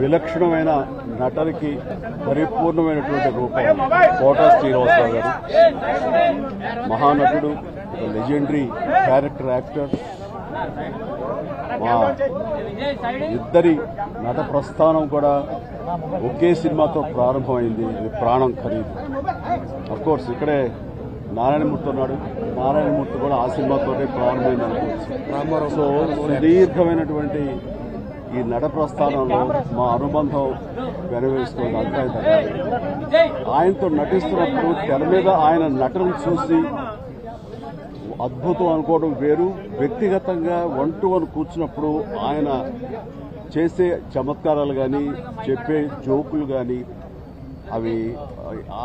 విలక్షణమైన నటనకి పరిపూర్ణమైనటువంటి రూపం కోట శ్రీనివాసరావు గారు. మహానటుడు ఒక లెజెండరీ క్యారెక్టర్ యాక్టర్. మా ఇద్దరి నట ప్రస్థానం కూడా ఒకే సినిమాతో ప్రారంభమైంది. ఇది ప్రాణం ఖరీదు. అఫ్ కోర్స్ ఇక్కడే నారాయణమూర్తి ఉన్నాడు. నారాయణమూర్తి కూడా ఆ సినిమాతోనే ప్రారంభమైంది అనుకోవచ్చు. సో సుదీర్ఘమైనటువంటి ఈ నట ప్రస్థానంలో మా అనుబంధం వెనవేసుకుని అంతా ఆయనతో నటిస్తున్నప్పుడు తెర మీద ఆయన నటన చూసి అద్భుతం అనుకోవడం వేరు. వ్యక్తిగతంగా వన్ టు వన్ కూర్చున్నప్పుడు ఆయన చేసే చమత్కారాలు కానీ చెప్పే జోకులు కానీ అవి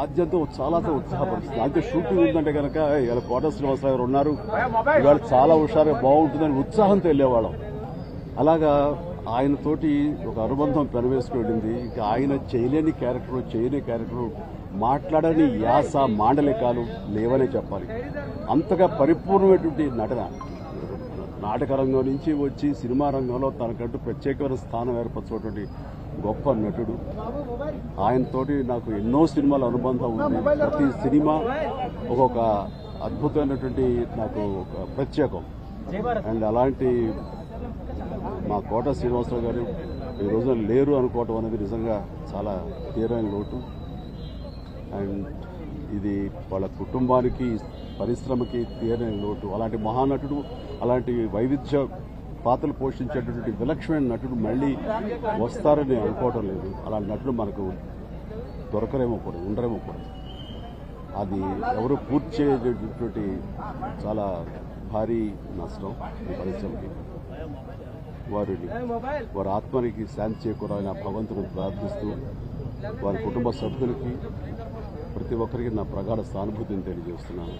ఆద్యంతో చాలా ఉత్సాహపరుస్తుంది అయితే షూటింగ్ ఉందంటే కనుక ఇవాళ కోట శ్రీనివాసరావు గారు ఉన్నారు. ఇవాళ చాలా హుషారుగా బాగుంటుందని ఉత్సాహంతో వెళ్ళేవాళ్ళం. అలాగా ఆయనతోటి ఒక అనుబంధం పెనవేసుకు వెళ్ళింది ఇక ఆయన చేయలేని క్యారెక్టర్ చేయని క్యారెక్టర్ మాట్లాడని యాస మాండలికాలు లేవనే చెప్పాలి. అంతగా పరిపూర్ణమైనటువంటి నటన. నాటక రంగం నుంచి వచ్చి సినిమా రంగంలో తనకంటూ ప్రత్యేకమైన స్థానం ఏర్పరచుకున్నటువంటి గొప్ప నటుడు. ఆయనతోటి నాకు ఎన్నో సినిమాల అనుబంధం ఉంది. ప్రతి సినిమా ఒక్కొక్క అద్భుతమైనటువంటి నాకు ప్రత్యేకం. అండ్ అలాంటి మా కోట శ్రీనివాసరావు గారు ఈ రోజున లేరు అనుకోవటం అనేది నిజంగా చాలా తీరైన లోటు. అండ్ ఇది వాళ్ళ కుటుంబానికి పరిశ్రమకి తీరని లోటు. అలాంటి మహానటుడు అలాంటి వైవిధ్య పాత్రలు పోషించేటటువంటి విలక్షణమైన నటుడు మళ్ళీ వస్తారని అనుకోవటం లేదు. అలాంటి నటుడు మనకు దొరకరేమో కూడా ఉండరేమో కూడా. అది ఎవరు పూర్తి చేయటటువంటి చాలా భారీ నష్టం ఈ పరిశ్రమకి. వారిని వారి ఆత్మనికి శాంతి చేకూరాలని ఆ భగవంతుని ప్రార్థిస్తూ వారి కుటుంబ సభ్యులకి ప్రతి ఒక్కరికి నా ప్రగాఢ సానుభూతిని తెలియజేస్తున్నాను.